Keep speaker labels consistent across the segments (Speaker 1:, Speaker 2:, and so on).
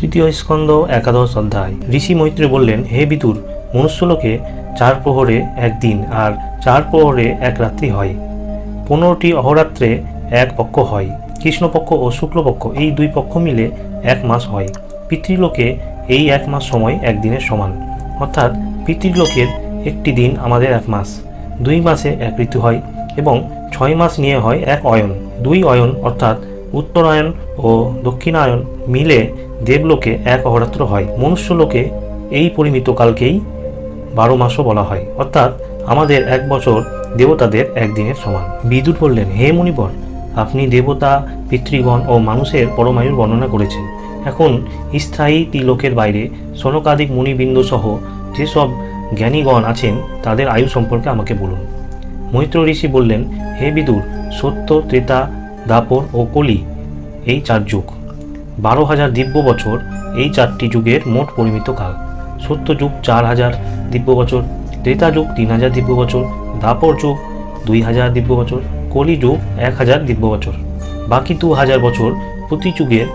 Speaker 1: তৃতীয় স্কন্ধ, একাদশ অধ্যায়। ঋষি মৈত্রী বললেন, হে বিদুর, মনুষ্যলোকে চার প্রহরে একদিন আর চার প্রহরে এক রাত্রি হয়। পনেরোটি অহরাত্রে এক পক্ষ হয়, কৃষ্ণপক্ষ ও শুক্লপক্ষ এই দুই পক্ষ মিলে এক মাস হয়। পিতৃলোকে এই এক মাস সময় একদিনের সমান। অর্থাৎ পিতৃলোকের একটি দিন আমাদের এক মাস। দুই মাসে এক ঋতু হয় এবং ছয় মাস নিয়ে হয় এক অয়ন। দুই অয়ন অর্থাৎ উত্তরায়ণ ও দক্ষিণায়ন মিলে দেবলোকে এক অহরাত্র হয়। মনুষ্যলোকে এই পরিমিত কালকেই বারো মাসও বলা হয়। অর্থাৎ আমাদের এক বছর দেবতাদের একদিনের সমান। বিদুর বললেন, হে মুনিবর, আপনি দেবতা, পিতৃগণ ও মানুষের পরমায়ুর বর্ণনা করেছেন। এখন স্থায়ী তিলোকের বাইরে সনকাদিক মুনিবৃন্দ সহ যেসব জ্ঞানীগণ আছেন, তাদের আয়ু সম্পর্কে আমাকে বলুন। মৈত্র ঋষি বললেন, হে বিদুর, সত্য, ত্রেতা, দাপর ও কলি, এই চার যুগ। বারো হাজার দিব্য বছর এই চারটি যুগের মোট পরিমিত কাল। সত্য যুগ চার হাজার দিব্য বছর ত্রেতা যুগ তিন হাজার দিব্য বছর দাপর যুগ দুই হাজার দিব্য বছর কলি যুগ এক হাজার দিব্য বছর বাকি দু হাজার বছর প্রতি যুগের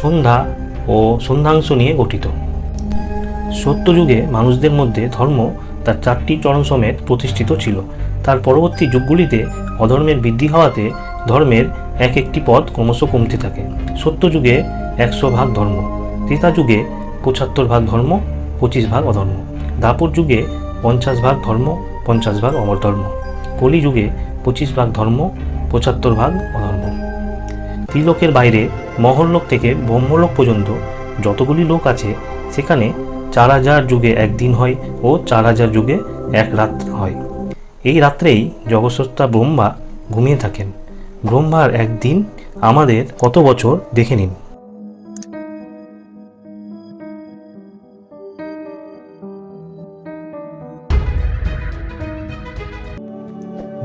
Speaker 1: সন্ধ্যা ও সন্ধ্যাংশ নিয়ে গঠিত। সত্যযুগে মানুষদের মধ্যে ধর্ম তার চারটি চরণ সমেত প্রতিষ্ঠিত ছিল। তার পরবর্তী যুগগুলিতে অধর্মের বৃদ্ধি হওয়াতে ধর্মের এক একটি পদ ক্রমশ কমতে থাকে। সত্যযুগে একশো ভাগ ধর্ম ত্রেতা যুগে পঁচাত্তর ভাগ ধর্ম, পঁচিশ ভাগ অধর্ম। দাপর যুগে পঞ্চাশ ভাগ ধর্ম, পঞ্চাশ ভাগ অমরধর্ম। কলি যুগে পঁচিশ ভাগ ধর্ম, পঁচাত্তর ভাগ অধর্ম। ত্রিলোকের বাইরে মহল্লোক থেকে ব্রহ্মলোক পর্যন্ত যতগুলি লোক আছে, সেখানে চার হাজার যুগে একদিন হয় ও চার হাজার যুগে এক রাত হয়। এই রাত্রেই জগৎসত্তা ব্রহ্মা ঘুমিয়ে থাকেন। ব্রহ্মার একদিন আমাদের কত বছর দেখে নিন।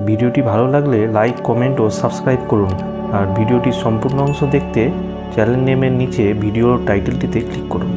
Speaker 1: ভিডিওটি ভালো লাগলে লাইক, কমেন্ট ও সাবস্ক্রাইব করুন। আর ভিডিওটির সম্পূর্ণ অংশ দেখতে চ্যানেল নেমের নিচে ভিডিওর টাইটেলটিতে ক্লিক করুন।